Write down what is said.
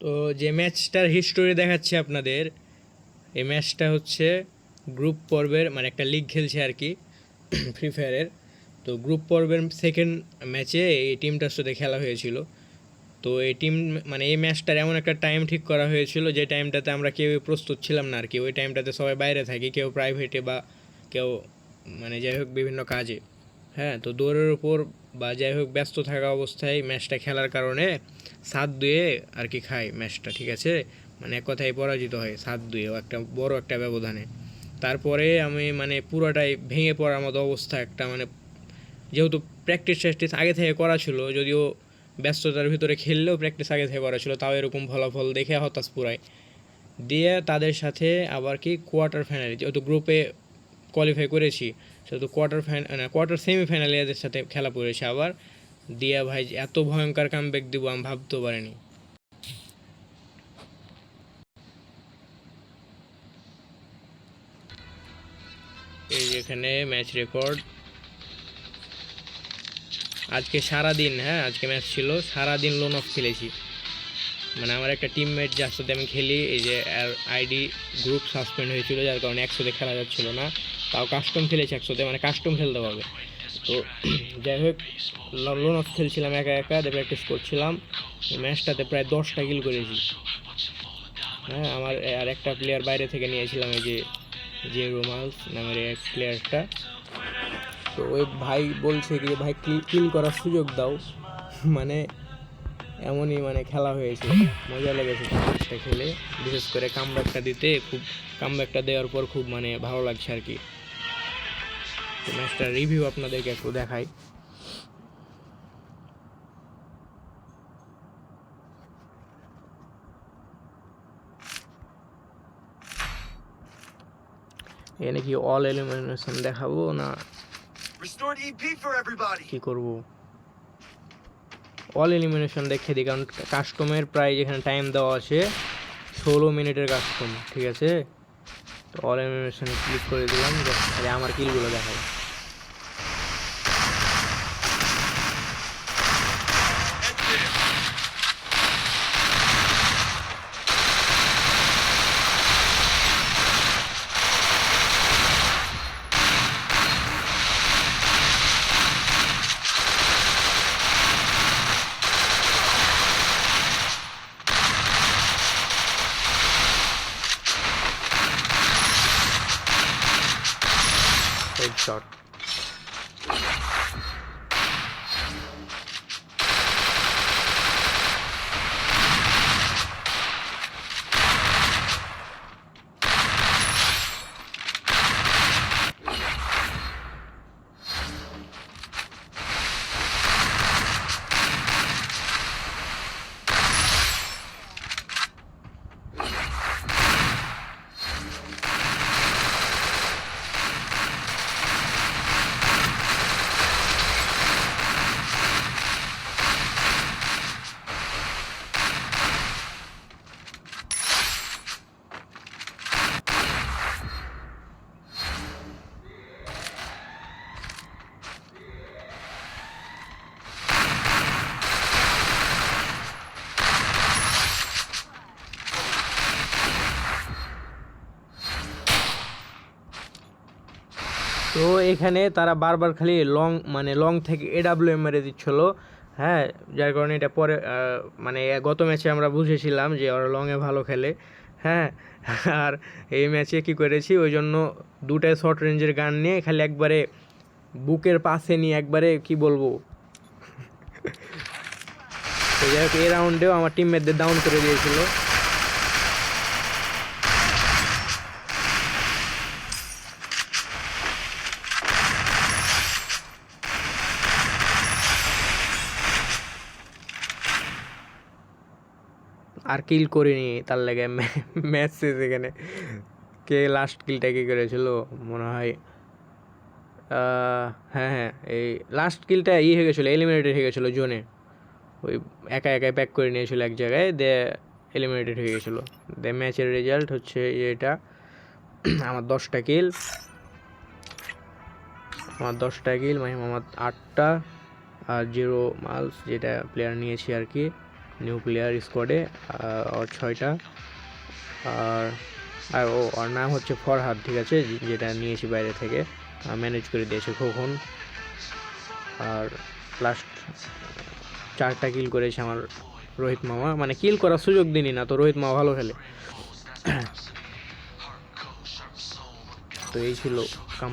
তো যে ম্যাচটার হিস্টোরি দেখাচ্ছি আপনাদের, এই ম্যাচটা হচ্ছে গ্রুপ পর্বের মানে একটা লিগ খেলছে আর কি ফ্রি ফায়ারের তো গ্রুপ পর্বের সেকেন্ড ম্যাচে এই টিমটার সাথে খেলা হয়েছিল। তো এই টিম মানে এই ম্যাচটার এমন একটা টাইম ঠিক করা হয়েছিল যে টাইমটাতে আমরা কেউ প্রস্তুত ছিলাম না আর কি। ওই টাইমটাতে সবাই বাইরে থাকি, কেউ প্রাইভেটে বা কেউ মানে যাই হোক বিভিন্ন কাজে। হ্যাঁ তো দৌড়ের উপর বা যাই হোক ব্যস্ত থাকা অবস্থায় ম্যাচটা খেলার কারণে সাত দুয়ে আর কি খায় ম্যাচটা, ঠিক আছে? মানে এক কথায় পরাজিত হয় সাত দুয়ে একটা বড় একটা ব্যবধানে। তারপরে আমি মানে পুরোটাই ভেঙে পড়ার মতো অবস্থা একটা মানে যেহেতু প্র্যাকটিস ট্র্যাকটিস আগে থেকে করা ছিল, যদিও ব্যস্ততার ভিতরে খেললেও প্র্যাকটিস আগে থেকে করা ছিল, তাও এরকম ফলাফল দেখে হতাশ পুরাই। দিয়ে তাদের সাথে আবার কি কোয়ার্টার ফাইনালে যেহেতু গ্রুপে কোয়ালিফাই করেছি। সেহেতু কোয়ার্টার ফাইনাল কোয়ার্টার সেমিফাইনালে এদের সাথে খেলা পড়েছে আবার। দিয়া ভাই এত ভয়ঙ্কর কাম কামব্যাক দিব, আমি ভাবতেও পারিনি। এই যে এখানে ম্যাচ রেকর্ড আজকে সারা দিন হ্যাঁ আজকে ম্যাচ ছিল সারা দিন লোন অফ খেলেছি। মানে আমার একটা টিমমেট যার সাথে আমি খেলি, এই যে আইডি গ্রুপ সাসপেন্ড হয়েছিল, যার কারণে একসাথে খেলা যাচ্ছিল না। তাও কাস্টম খেলেছি একসাথে মানে কাস্টম খেলতে হবে। তো যাই হোক লোন অফ খেলছিলাম একা একা দিয়ে প্র্যাকটিস করছিলাম। ম্যাচটাতে প্রায় দশটা কিল করেছি। হ্যাঁ আমার আর একটা প্লেয়ার বাইরে থেকে নিয়েছিলাম, এই যে যে রোমান্স নামের এক প্লেয়ারটা তো ওই ভাই বলছে কি, ভাই কিল করার সুযোগ দাও। মানে এমনই মানে খেলা হয়েছে। মজা লেগেছে ম্যাচটা খেলে। বিশেষ করে কামব্যাকটা দিতে খুব কামব্যাকটা দেওয়ার পর খুব মানে ভালো লাগছে আর কি। তো ম্যাচটার রিভিউ আপনাদেরকে একটু দেখাই। এখানে কি অল এলিমিনেশন দেখাবো না? EP কি করব? অল এলিমিনেশন দেখে দিই, কারণ কাস্টমের প্রায় যেখানে টাইম দেওয়া আছে, ষোলো মিনিটের কাস্টম ঠিক আছে? তো অল এলিমিনেশন ক্লিক করে দিলাম আমার কিলগুলো দেখাই shot. তো এখানে তারা বারবার খালি লং মানে লং থেকে এডাব্লিউ মেরে দিচ্ছিল। হ্যাঁ যার কারণে এটা পরে মানে গত ম্যাচে আমরা বুঝেছিলাম যে ওরা লংয়ে ভালো খেলে। হ্যাঁ আর এই ম্যাচে কি করেছি? ওই জন্য দুটাই শর্ট রেঞ্জের গান নিয়ে খালি একবারে বুকের পাশে নিয়ে একবারে কি বলব? তো যাই হোক রাউন্ডেও আমার টিমমেটদের ডাউন করে দিয়েছিল। আর কিল করিনি তার লাগে ম্যাচ শেষ এখানে। কে লাস্ট কিলটা কি করেছিল? মনে হয় হ্যাঁ হ্যাঁ এই লাস্ট কিলটা ই হয়ে গেছিল এলিমিনেটেড হয়ে গেছিল জোনে। ওই একা একাই প্যাক করে নিয়েছিল এক জায়গায় দে এলিমিনেটেড হয়ে গেছিল। দে ম্যাচের রেজাল্ট হচ্ছে এটা, আমার দশটা কিল আমার দশটা কিল মানে আমার আটটা, আর জিরো মালস যেটা প্লেয়ার নিয়েছি আর কি। নিউ প্লেয়ার স্কোয়াডে ওর ছয়টা। আর আর ও, ওর নাম হচ্ছে ফরহাদ, ঠিক আছে? যেটা নিয়েছি বাইরে থেকে। ম্যানেজ করে দিয়েছে কখন আর লাস্ট চারটা কিল করেছে আমার রোহিত মামা। মানে কিল করার সুযোগ দিনই না, তো রোহিত মামা ভালো খেলে। তো এই ছিল কাম